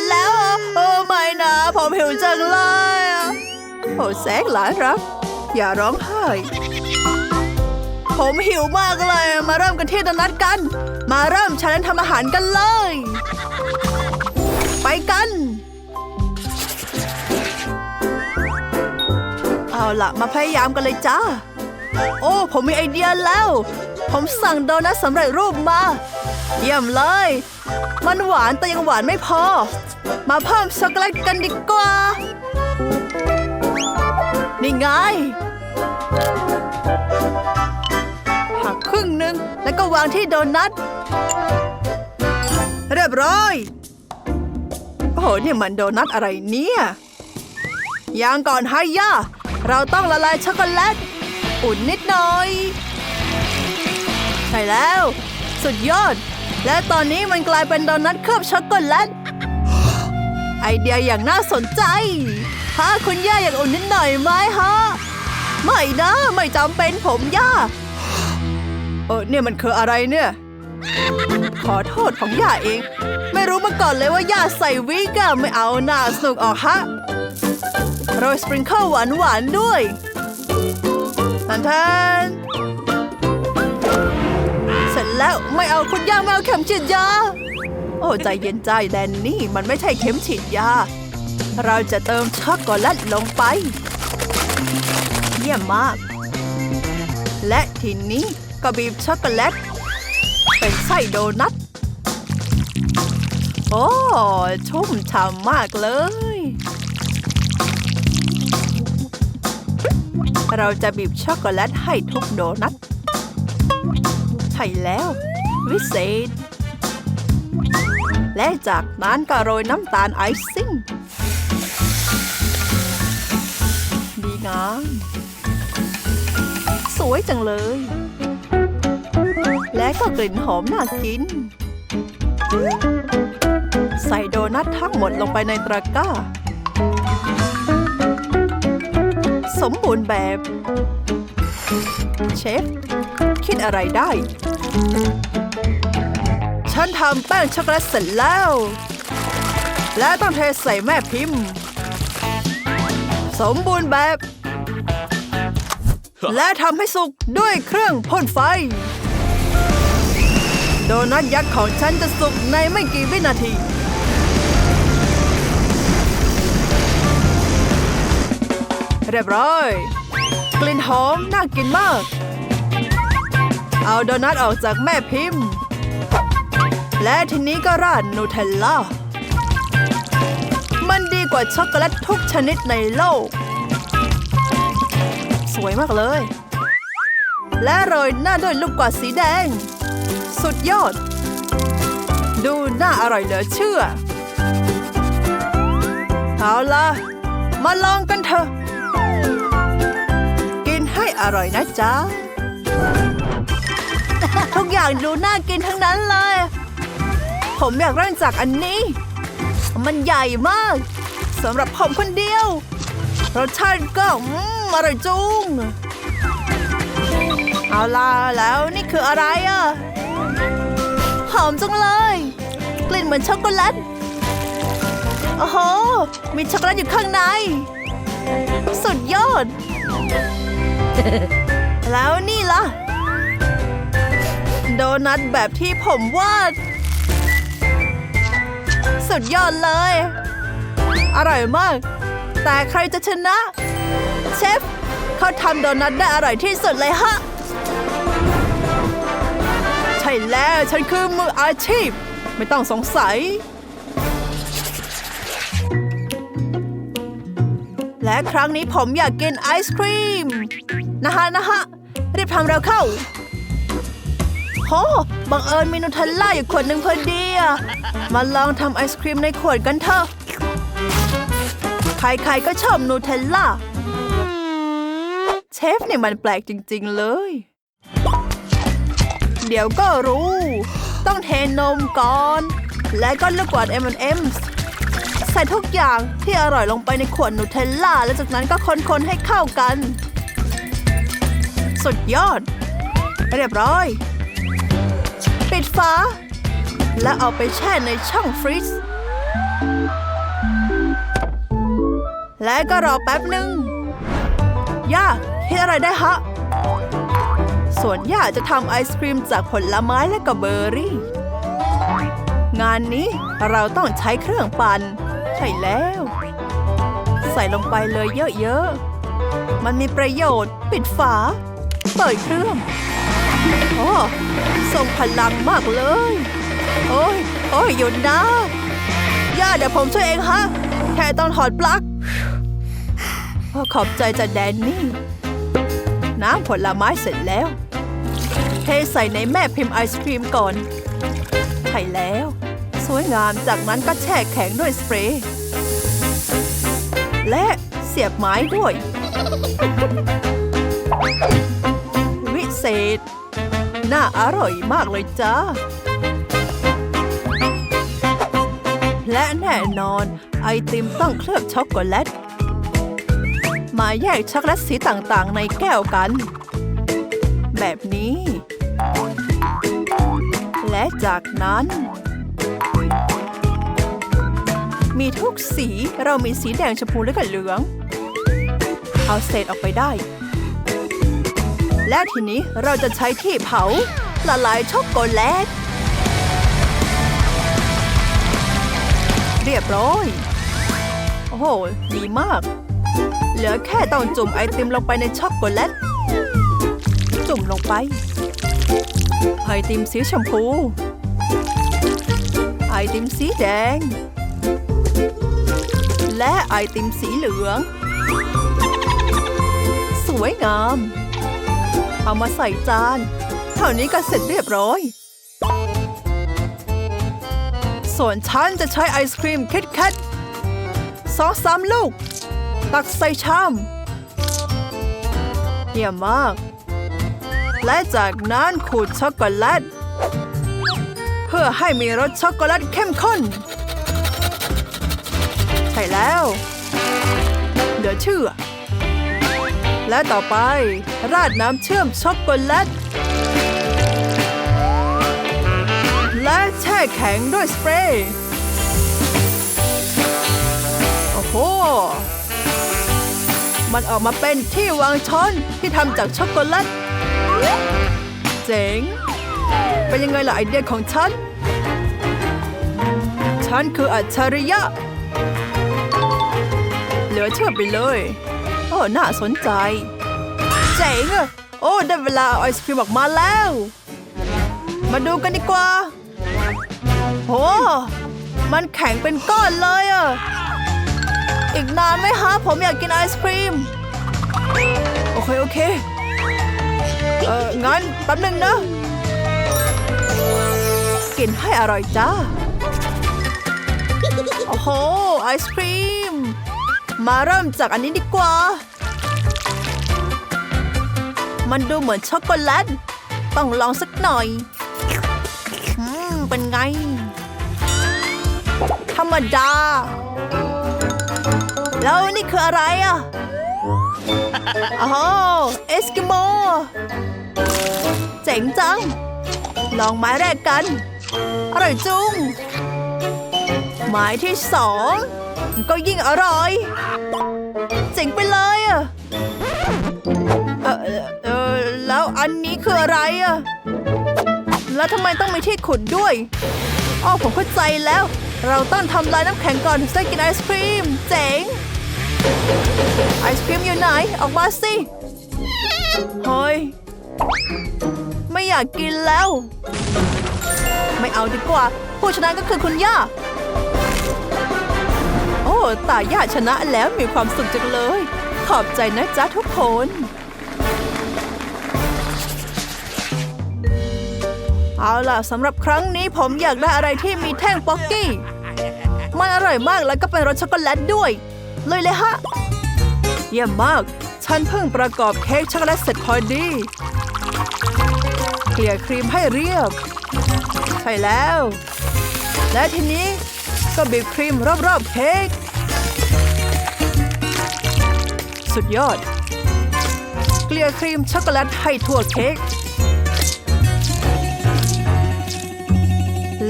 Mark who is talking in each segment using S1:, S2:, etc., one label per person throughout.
S1: ดแล้วอะโอ้ไม่นะผมหิวจังเลยอะโอ้แซกหลานรักอย่าร้องไห้ ผมหิวมากเลย มาเริ่มกันที่โดนัทกัน มาเริ่มชาเลนทำอาหารกันเลย ไปกัน เอาล่ะมาพยายามกันเลยจ้า โอ้ ผมมีไอเดียแล้ว ผมสั่งโดนัทสำเร็จรูปมา เยี่ยมเลย มันหวานแต่ยังหวานไม่พอ มาเพิ่มช็อกโกแลตกันดีกว่า นี่ไงหักครึ่งหนึ่งแล้วก็วางที่โดนัท เรียบร้อย โอ้โหนี่มันโดนัทอะไรเนี่ย ยังก่อนให้ย่า เราต้องละลายช็อกโกแลต อุ่นนิดหน่อย ใช่แล้ว สุดยอด และตอนนี้มันกลายเป็นโดนัทเคลือบช็อกโกแลต ไอเดียอย่างน่าสนใจฮะคุณย่าอยากอุ่นนิดหน่อยไหมฮะ ไม่นะ ไม่จำเป็นผมย่า เออเนี่ยมันคืออะไรเนี่ย ขอโทษของย่าเอง ไม่รู้มาก่อนเลยว่าย่าใส่วิกอะไม่เอาหน้าสนุกออกฮะ โรยสปริงเกิลหวานหวานๆด้วยทันทัน แล้วไม่เอาคุณย่าไม่เอาเข็มฉีดยา โอ้ใจเย็นใจแดนนี่มันไม่ใช่เข็มฉีดยา เราจะเติมช็อกโกแลตลงไป เยี่ยมมาก และทีนี้ก็บีบช็อกโกแลต เป็นไส้โดนัท โอ้ ชุ่มฉ่ำมากเลย เราจะบีบช็อกโกแลตให้ทุกโดนัท ช่แล้ว วิเศษ และจากนั้นก็โรยน้ำตาลไอซิ่ง ดีงาม สวยจังเลย และก็กลิ่นหอมน่ากิน ใส่โดนัททั้งหมดลงไปในตะกร้า สมบูรณ์แบบ เชฟ คิดอะไรได้ ฉันทำแป้งช็อกโกแลตเสร็จแล้ว และต้องเทใส่แม่พิมพ์ สมบูรณ์แบบ และทำให้สุกด้วยเครื่องพ่นไฟ โดนัทยักษ์ของฉันจะสุกในไม่กี่วินาทีเรียบร้อย กลิ่นหอมน่ากินมาก เอาโดนัทออกจากแม่พิมพ์ และทีนี้ก็ราดนูเทลล่า มันดีกว่าช็อกโกแลตทุกชนิดในโลก สวยมากเลย และโรยหน้าด้วยลูกกวาดสีแดง สุดยอด ดูน่าอร่อยเหลือเชื่อ เอาล่ะ มาลองกันเถอะ กินให้อร่อยนะจ๊ะ ทุกอย่างดูน่ากินทั้งนั้นเลย ผมอยากเริ่มจากอันนี้ มันใหญ่มากสำหรับผมคนเดียวรสชาติก็อืมอร่อยจุงเอาล่ะแล้วนี่คืออะไรอะหอมจังเลย กลิ่นเหมือนช็อกโกแลตโอ้โหมีช็อกโกแลตอยู่ข้างใน สุดยอด แล้วนี่ล่ะ โดนัทแบบที่ผมวาด สุดยอดเลย อร่อยมาก แต่ใครจะชนะ เชฟเขาทำโดนัทได้อร่อยที่สุดเลยฮะ ใช่แล้วฉันคือมืออาชีพ ไม่ต้องสงสัย และครั้งนี้ผมอยากกินไอศครีม นะฮะนะฮะรีบทำเร็วเข้า โหบังเอิญมีนูเทลล่าอยู่ขวดหนึ่งพอดีอะมาลองทำไอศครีมในขวดกันเถอะ ใครๆก็ชอบนูเทลล่า เชฟเนี่ยมันแปลกจริง ๆ เลย เดี๋ยวก็รู้ ต้องเทนมก่อน และก็ลูกกวาด M&M's ใส่ทุกอย่างที่อร่อยลงไปในขวดนูเทลล่า และจากนั้นก็คนๆให้เข้ากัน สุดยอด เรียบร้อย ปิดฝาและเอาไปแช่ในช่องฟรีซและก็รอแป๊บหนึ่งย่าคิดอะไรได้ฮะ ส่วนย่าจะทำไอศครีมจากผลไม้และก็เบอร์รี่ งานนี้เราต้องใช้เครื่องปั่นใช่แล้ว ใส่ลงไปเลยเยอะๆ มันมีประโยชน์ ปิดฝา เปิดเครื่อง โอ้ทรงพลังมากเลย โอ้ย โอ้ยหยุดนะย่าเดี๋ยวผมช่วยเองฮะ แค่ต้องถอดปลั๊กขอบใจจะแดนนี่ น้ำผลไม้เสร็จแล้ว เทใส่ในแม่พิมพ์ไอศครีมก่อนใช่แล้ว สวยงามจากนั้นก็แช่แข็งด้วยสเปรย์ และเสียบไม้ด้วย วิเศษ น่าอร่อยมากเลยจ้า และแน่นอน ไอติมต้องเคลือบช็อกโกแลต มาแยกช็อกโกแลตสีต่างๆ ในแก้วกัน แบบนี้ และจากนั้น มีทุกสีเรามีสีแดงชมพูและก็เหลือง เอาเศษออกไปได้ และทีนี้เราจะใช้ที่เผาละลายช็อกโกแลต เรียบร้อย โอ้โห ดีมาก เหลือแค่ต้องจุ่มไอติมลงไปในช็อกโกแลต จุ่มลงไป ไอติมสีชมพู ไอติมสีแดง และไอติมสีเหลือง สวยงาม เอามาใส่จาน เท่านี้ก็เสร็จเรียบร้อย ส่วนฉันจะใช้ไอศครีมคิดแคทสองสามลูก ตักใส่ชามเยี่ยมมาก และจากนั้นขูดช็อกโกแลต เพื่อให้มีรสช็อกโกแลตเข้มข้น ใช่แล้วเหลือเชื่อ และต่อไป ราดน้ำเชื่อมช็อกโกแลต และแช่แข็งด้วยสเปรย์ โอ้โห มันออกมาเป็นที่วางช้อนที่ทำจากช็อกโกแลต เจ๋ง เป็นยังไงล่ะไอเดียของฉัน ฉันคืออัจฉริยะ เหลือเชื่อไปเลย น่าสนใจ เจ๋งอะโอ้ได้เวลาไอศครีมออกมาแล้ว มาดูกันดีกว่าโอ้มันแข็งเป็นก้อนเลยอะอีกนานไหมฮะผมอยากกินไอศครีม โอเค โอเค เอองั้นแป๊บหนึ่งนะ กินให้อร่อยจ้า โอ้โห ไอศครีม มาเริ่มจากอันนี้ดีกว่า มันดูเหมือนช็อกโกแลต ต้องลองสักหน่อยอืมเป็นไง ธรรมดา แล้วนี่คืออะไรอะอ๋อเอสกิโม เจ๋งจัง ลองไม้แรกกัน อร่อยจุ้งไม้ที่สอง ก็ยิ่งอร่อย เจ๋งไปเลยอะเออเออแล้วอันนี้คืออะไรอะแล้วทำไมต้องมีที่ขุดด้วยอ๋อผมเข้าใจแล้ว เราต้องทำลายน้ำแข็งก่อนถึงจะกินไอศครีม เจ๋ง ไอศครีมอยู่ไหน ออกมาสิเฮ้ยไม่อยากกินแล้ว ไม่เอาดีกว่า ผู้ชนะก็คือคุณย่า ตาย่าชนะแล้วมีความสุขจังเลย ขอบใจนะจ๊ะทุกคน เอาล่ะสำหรับครั้งนี้ผมอยากได้อะไรที่มีแท่งป๊อกกี้ มันอร่อยมากแล้วก็เป็นรสช็อกโกแลตด้วย เลยเลยฮะ เยี่ยมมาก ฉันเพิ่งประกอบเค้กช็อกโกแลตเสร็จพอดีเกลี่ยครีมให้เรียบ ใช่แล้ว และทีนี้ก็บีบครีมรอบๆเค้ก สุดยอด เกลี่ยครีมช็อกโกแลตให้ทั่วเค้ก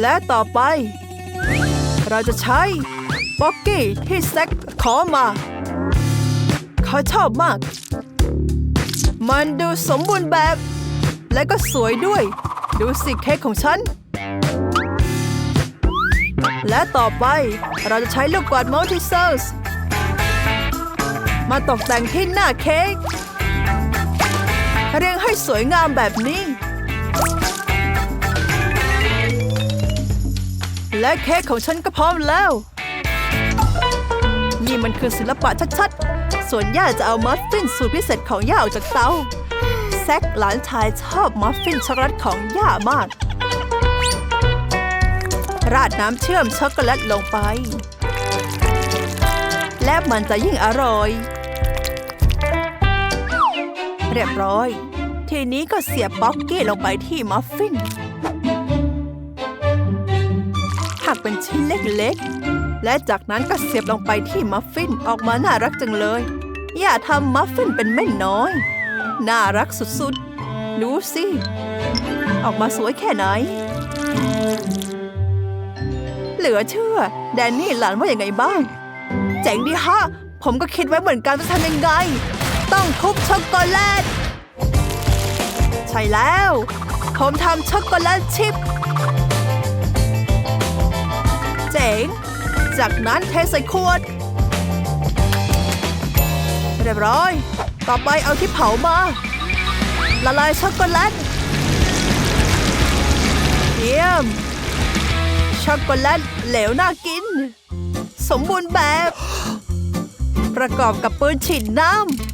S1: และต่อไป เราจะใช้ป๊อกกี้ที่แซกขอมา เขาชอบมาก มันดูสมบูรณ์แบบ และก็สวยด้วย ดูสิเค้กของฉัน และต่อไปเราจะใช้ลูกกวาดมัลติเซอร์ส มาตกแต่งที่หน้าเค้กเรียงให้สวยงามแบบนี้ และเค้กของฉันก็พร้อมแล้ว นี่มันคือศิลปะชัดๆ ส่วนย่าจะเอามัฟฟินสูตรพิเศษของย่าออกจากเตาแซคหลานชายชอบมัฟฟินช็อกโกแลตของย่ามาก ราดน้ำเชื่อมช็อกโกแลตลงไป และมันจะยิ่งอร่อย เรียบร้อย ทีนี้ก็เสียบป๊อกกี้ลงไปที่มัฟฟินหักเป็นชิ้นเล็กๆ และจากนั้นก็เสียบลงไปที่มัฟฟินออกมาน่ารักจังเลย อย่าทำมัฟฟินเป็นแม่น้อย น่ารักสุดๆ ดูสิ ออกมาสวยแค่ไหน เหลือเชื่อ แดนนี่หลานว่าอย่างไงบ้าง เจ๋งดีฮะ ผมก็คิดไว้เหมือนกันจะทำยังไง ต้องทุบช็อกโกแลต ใช่แล้ว ผมทำช็อกโกแลตชิพเจ๋ง จากนั้นเทใส่ขวด เรียบร้อย ต่อไปเอาที่เผามา ละลายช็อกโกแลตเยี่ยม ช็อกโกแลตเหลวน่ากิน สมบูรณ์แบบ ประกอบกับปืนฉีดน้ำ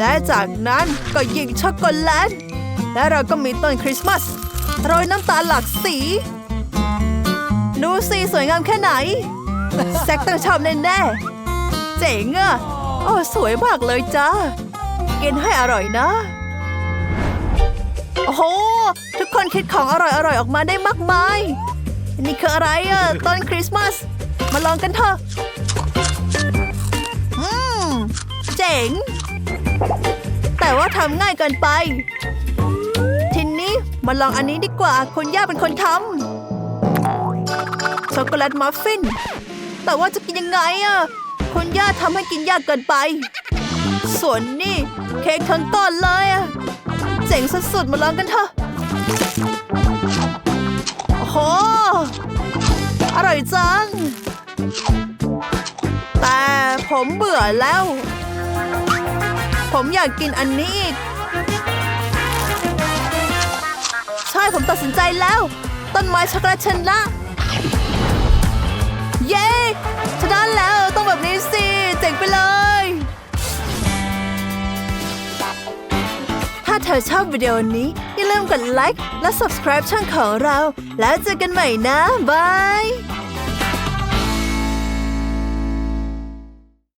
S1: และจากนั้นก็ยิงช็อกโกแลต และเราก็มีต้นคริสต์มาสโรยน้ำตาลหลากสี ดูสิสวยงามแค่ไหน แซกต้องชอบแน่ๆเจ๋งอะโอ้สวยมากเลยจ้า กินให้อร่อยนะ โอ้โห ทุกคนคิดของอร่อยๆออกมาได้มากมาย นี่คืออะไรอะต้นคริสต์มาส มาลองกันเถอะ อืม เจ๋ง แต่ว่าทำง่ายเกินไป ทีนี้มาลองอันนี้ดีกว่าคุณย่าเป็นคนทำช็อกโกแลตมัฟฟิน แต่ว่าจะกินยังไงอะคุณย่าทำให้กินยากเกินไป ส่วนนี่เค้กทั้งต้นเลยอะเจ๋งสุดๆมาลองกันเถอะโอ้โหอร่อยจัง แต่ผมเบื่อแล้ว ผมอยากกินอันนี้อีก ใช่ผมตัดสินใจแล้ว ต้นไม้ช็อกโกแลตชนะ เย้ชนะแล้วต้องแบบนี้สิ เจ๋งไปเลย ถ้าเธอชอบวิดีโอนี้ อย่าลืมกดไลค์และ subscribe ช่องของเรา แล้วเจอกันใหม่นะ บาย